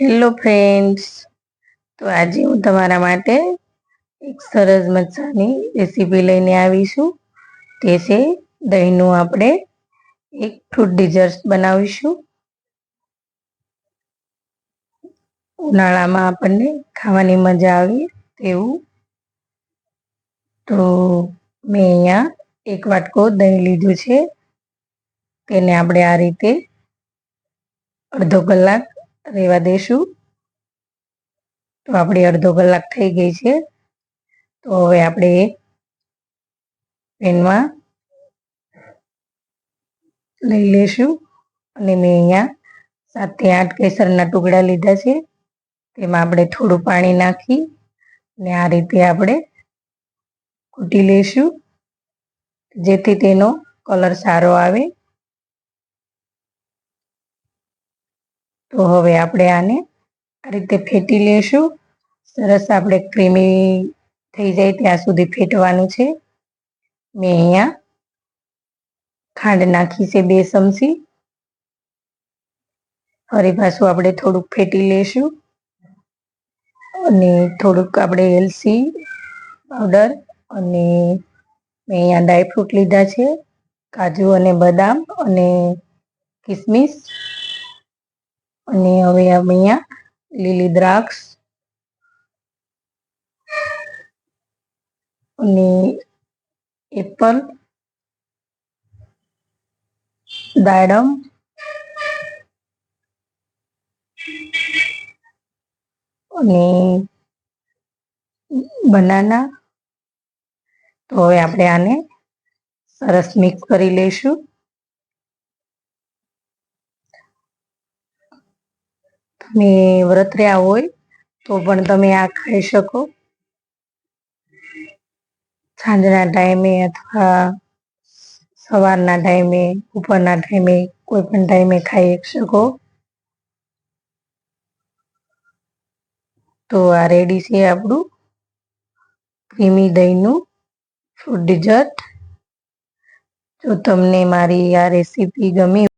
Hello friends તો આજે હું તમારા માટે એક સરસ મજાની રેસીપી લઈને આવીશું તે છે દહીંનું આપણે એક ફ્રૂટ ડિઝર્ટ બનાવીશું. ઉનાળામાં આપણને ખાવાની મજા આવે તેવું. તો મેં અહીંયા એક વાટકો દહીં લીધું છે. તેને આપણે આ રીતે અડધો કલાક રહેવા દઈશું તો આપણી અડધો કલાક થઈ ગઈ છે. તો હવે આપણે પેનમાં લઈ લેશું. અને મેં અહીંયા સાતથી આઠ કેસરના ટુકડા લીધા છે. તેમાં આપણે થોડું પાણી નાખી અને આ રીતે આપણે કૂટી લઈશું જેથી તેનો કલર સારો આવે. તો હવે આપણે આને આ રીતે ફેટી લેશું. સરસ આપણે ક્રીમી થઈ જાય ત્યાં સુધી ફેટવાનું છે. મેં અહીંયા ખાંડ નાખી છે બે ચમચી. ફરી પાછું આપણે થોડુંક ફેટી લેશું. અને થોડુંક આપણે એલસી પાવડર અને મેં અહીંયા ડ્રાયફ્રૂટ લીધા છે. કાજુ અને બદામ અને કિસમિસ. અને હવે અહીંયા લીલી દ્રાક્ષ અને એપલ, દાડમ, અને બનાના. તો હવે આપણે આને સરસ મિક્સ કરી લઈશું. તમે વ્રત રહ્યા હોય, તો પણ તમે આ ખાઈ શકો. સાંજના ટાઈમે અથવા સવારના ટાઈમે ઉપરના ટાઈમે, કોઈ પણ ટાઈમે ખાઈ શકો. તો આ રેડી છે આપણું ક્રીમી દહીંનું ફ્રૂટ ડિઝર્ટ જો તમને મારી આ રેસીપી ગમી